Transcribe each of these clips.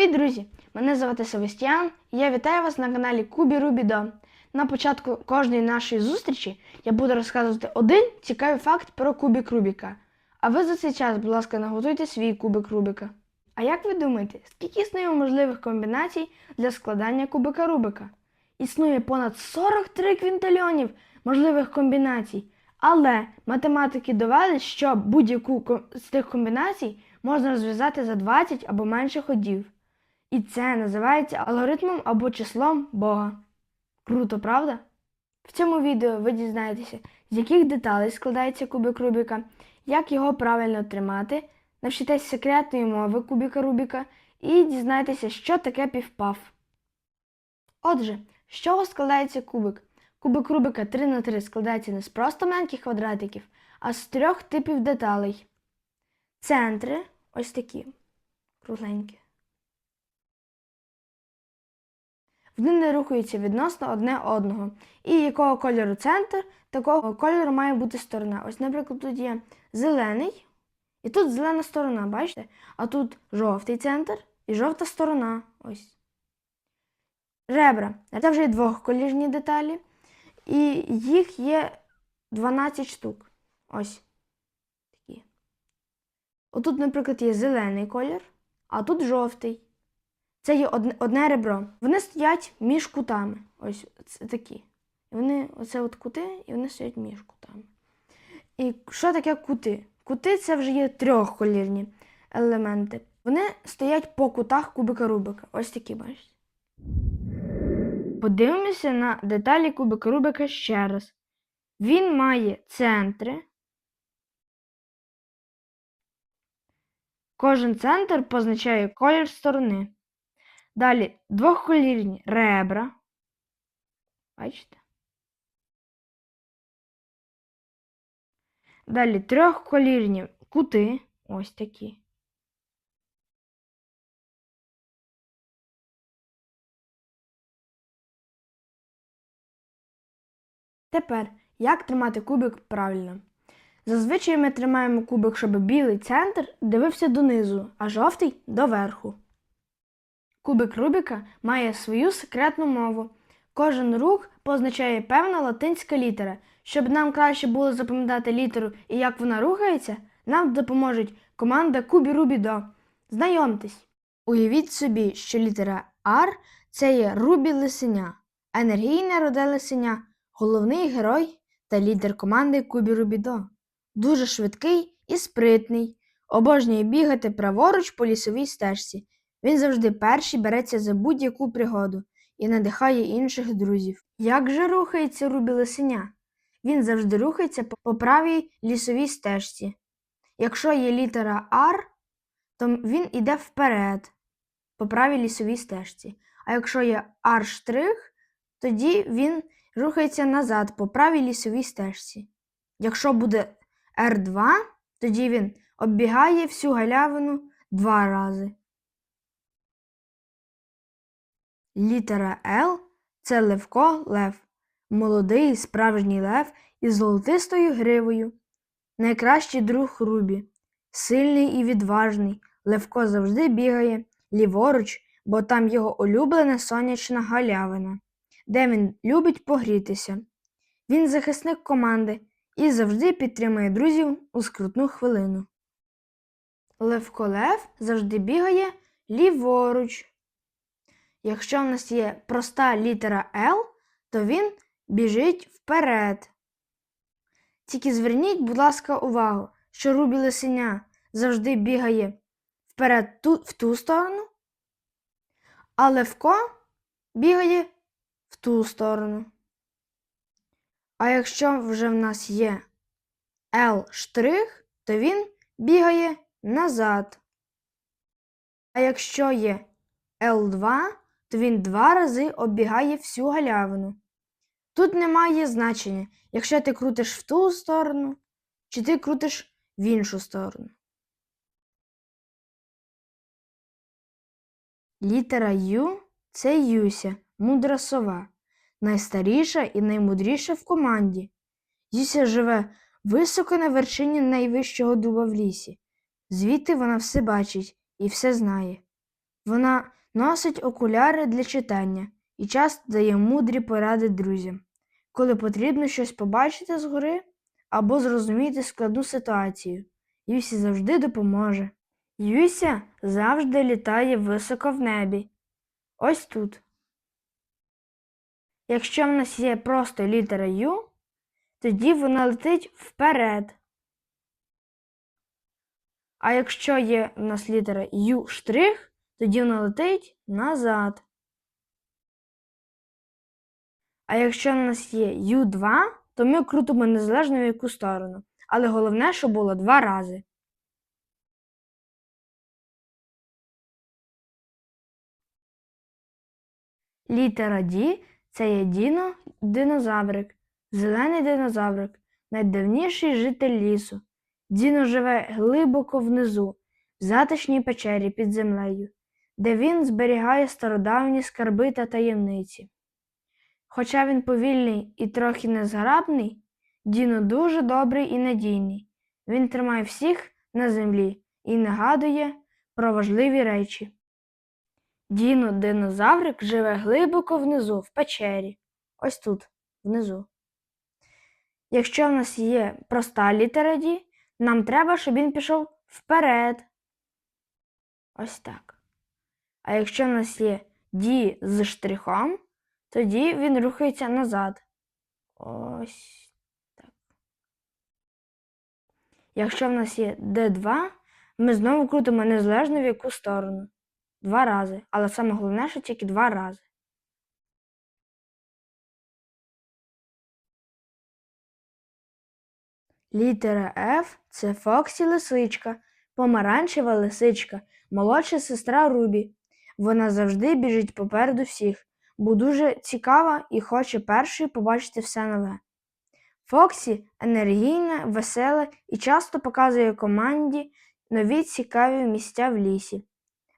Привіт, друзі! Мене звати Севастьян, і я вітаю вас на каналі Кубі Рубідо. На початку кожної нашої зустрічі я буду розказувати один цікавий факт про кубик Рубіка. А ви за цей час, будь ласка, наготуйте свій кубик Рубіка. А як ви думаєте, скільки існує можливих комбінацій для складання кубика Рубика? Існує понад 43 квінтильйонів можливих комбінацій. Але математики довели, що будь-яку з тих комбінацій можна розв'язати за 20 або менше ходів. І це називається алгоритмом або числом Бога. Круто, правда? В цьому відео ви дізнаєтеся, з яких деталей складається кубик Рубіка, як його правильно тримати, навчитесь секретної мови кубіка Рубіка і дізнаєтеся, що таке півпав. Отже, з чого складається кубик? Кубик Рубика 3 на 3 складається не з просто маленьких квадратиків, а з трьох типів деталей. Центри ось такі кругленькі. Вони не рухаються відносно одне одного. І якого кольору центр, такого кольору має бути сторона. Ось, наприклад, тут є зелений, і тут зелена сторона, бачите? А тут жовтий центр і жовта сторона. Ось. Ребра. Це вже є двохколірні деталі. І їх є 12 штук. Ось. Такі. Отут, наприклад, є зелений колір, а тут жовтий. Це є одне, ребро. Вони стоять між кутами. Ось такі. Вони, оце от кути, і вони стоять між кутами. І що таке кути? Кути це вже є трьохколірні елементи. Вони стоять по кутах кубика Рубика. Ось такі, бачите. Подивимося на деталі кубика Рубика ще раз. Він має центри. Кожен центр позначає колір сторони. Далі двохколірні ребра. Бачите? Далі трьохколірні кути. Ось такі. Тепер, як тримати кубик правильно? Зазвичай ми тримаємо кубик, щоб білий центр дивився донизу, а жовтий доверху. Кубик Рубіка має свою секретну мову. Кожен рух позначає певна латинська літера. Щоб нам краще було запам'ятати літеру і як вона рухається, нам допоможуть команда Кубі Рубідо. Знайомтесь. Уявіть собі, що літера R це є Рубі Лисеня, енергійне роде Лисеня, головний герой та лідер команди Кубі Рубідо. Дуже швидкий і спритний, обожнює бігати праворуч по лісовій стежці. Він завжди перший береться за будь-яку пригоду і надихає інших друзів. Як же рухається Рубі Лисеня? Він завжди рухається по- правій лісовій стежці. Якщо є літера R, то він іде вперед по правій лісовій стежці. А якщо є R', тоді він рухається назад по правій лісовій стежці. Якщо буде R2, тоді він оббігає всю галявину два рази. Літера Л це Левко Лев, молодий справжній лев із золотистою гривою. Найкращий друг Рубі, сильний і відважний. Левко завжди бігає ліворуч, бо там його улюблена сонячна галявина, де він любить погрітися. Він захисник команди і завжди підтримує друзів у скрутну хвилину. Левко Лев завжди бігає ліворуч. Якщо в нас є проста літера L, то він біжить вперед. Тільки зверніть, будь ласка, увагу, що Рубі Лисеня завжди бігає вперед ту, в ту сторону, а Левко бігає в ту сторону. А якщо вже в нас є L то він бігає назад. А якщо є L2, то він два рази оббігає всю галявину. Тут немає значення, якщо ти крутиш в ту сторону, чи ти крутиш в іншу сторону. Літера Ю це Юся, мудра сова, найстаріша і наймудріша в команді. Юся живе високо на вершині найвищого дуба в лісі. Звідти вона все бачить і все знає. Вона носить окуляри для читання і часто дає мудрі поради друзям, коли потрібно щось побачити згори або зрозуміти складну ситуацію. Юсі завжди допоможе. Юся завжди літає високо в небі. Ось тут. Якщо в нас є просто літера Ю, тоді вона летить вперед. А якщо є в нас літера Ю штрих, тоді вона летить назад. А якщо в нас є Ю2, то ми крутимо незалежно в яку сторону. Але головне, щоб було два рази. Літера Ді це є Діно динозаврик, зелений динозаврик, найдавніший житель лісу. Діно живе глибоко внизу, в затишній печері під землею, де він зберігає стародавні скарби та таємниці. Хоча він повільний і трохи незграбний, Діно дуже добрий і надійний. Він тримає всіх на землі і нагадує про важливі речі. Діно динозаврик живе глибоко внизу, в печері. Ось тут, внизу. Якщо в нас є проста літера Ді, нам треба, щоб він пішов вперед. Ось так. А якщо в нас є Ді з штрихом, тоді він рухається назад. Ось так. Якщо в нас є D2, ми знову крутимо незалежно в яку сторону. Два рази. Але саме головне, що тільки два рази. Літера F це Фоксі лисичка, помаранчева лисичка, молодша сестра Рубі. Вона завжди біжить попереду всіх, бо дуже цікава і хоче першою побачити все нове. Фоксі енергійна, весела і часто показує команді нові цікаві місця в лісі.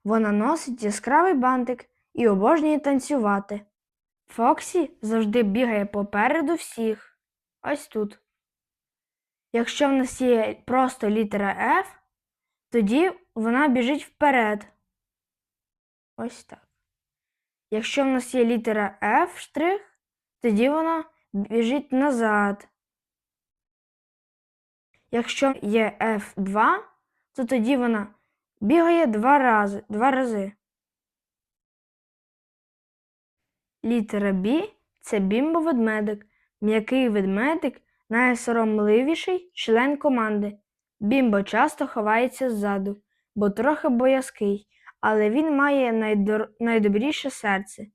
Вона носить яскравий бантик і обожнює танцювати. Фоксі завжди бігає попереду всіх. Ось тут. Якщо в нас є просто літера F, тоді вона біжить вперед. Ось так. Якщо в нас є літера F штрих, тоді вона біжить назад. Якщо є F2, то тоді вона бігає два рази. Два рази. Літера B це бімбо-ведмедик. М'який ведмедик найсоромливіший член команди. Бімбо часто ховається ззаду, бо трохи боязкий, але він має найдор... найдобріше серце.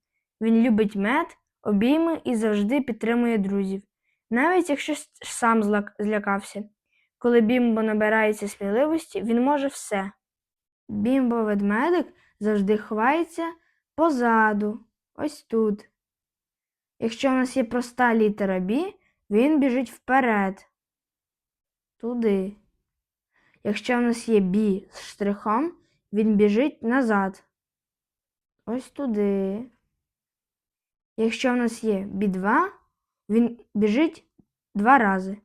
Він любить мед, обійми і завжди підтримує друзів, навіть якщо сам злак- злякався. Коли бімбо набирається сміливості, він може все. Бімбо-ведмедик завжди ховається позаду, ось тут. Якщо в нас є проста літера Б, він біжить вперед. Туди. Якщо в нас є B з штрихом, він біжить назад. Ось туди. Якщо в нас є B2, він біжить два рази.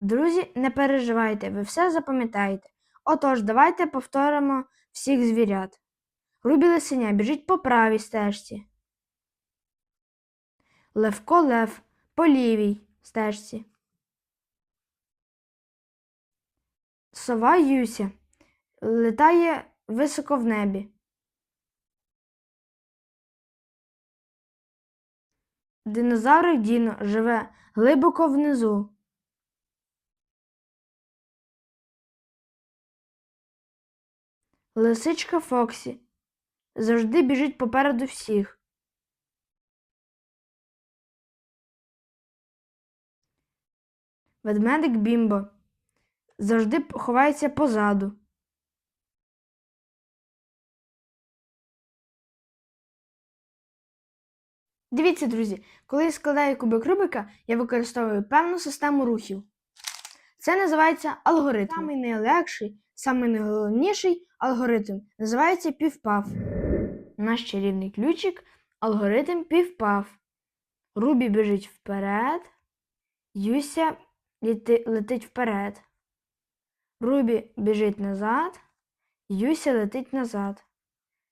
Друзі, не переживайте, ви все запам'ятаєте. Отож, давайте повторимо всіх звірят. Рубі лисеня біжить по правій стежці. Левко лев по лівій стежці. Сова Юся летає високо в небі. Динозаврик Діно живе глибоко внизу. Лисичка Фоксі завжди біжить попереду всіх. Ведмедик Бімбо завжди ховається позаду. Дивіться, друзі, коли я складаю кубик Рубика, я використовую певну систему рухів. Це називається алгоритм. Самий найлегший, самий найголовніший алгоритм називається півпав. Наш чарівний ключик алгоритм півпав. Рубі біжить вперед, Юся літи- летить вперед. Рубі біжить назад, Юся летить назад.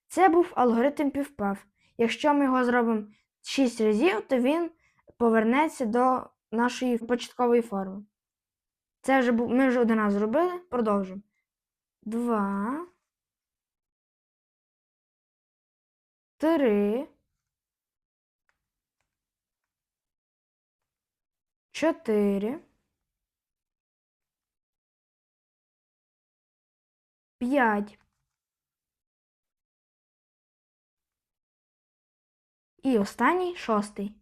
Це був алгоритм півпав. Якщо ми його зробимо 6 разів, то він повернеться до нашої початкової форми. Це вже ми вже один раз зробили, продовжимо. Два. Три. Чотири. П'ять. І останній шостий.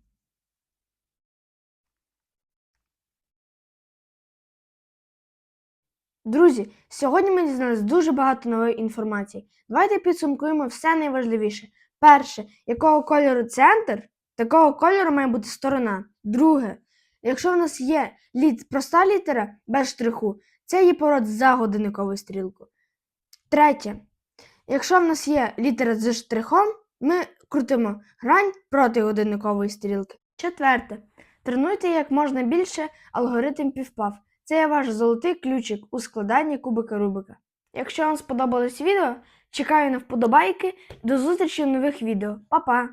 Друзі, сьогодні ми дізналися дуже багато нової інформації. Давайте підсумкуємо все найважливіше. Перше, якого кольору центр, такого кольору має бути сторона. Друге, якщо в нас є літ, проста літера без штриху, це її поворот за годинниковою стрілкою. Третє, якщо в нас є літера з штрихом, ми крутимо грань проти годинникової стрілки. Четверте, тренуйте як можна більше алгоритм півпав. Це є ваш золотий ключик у складанні кубика Рубика. Якщо вам сподобалось відео, чекаю на вподобайки. До зустрічі в нових відео. Па-па!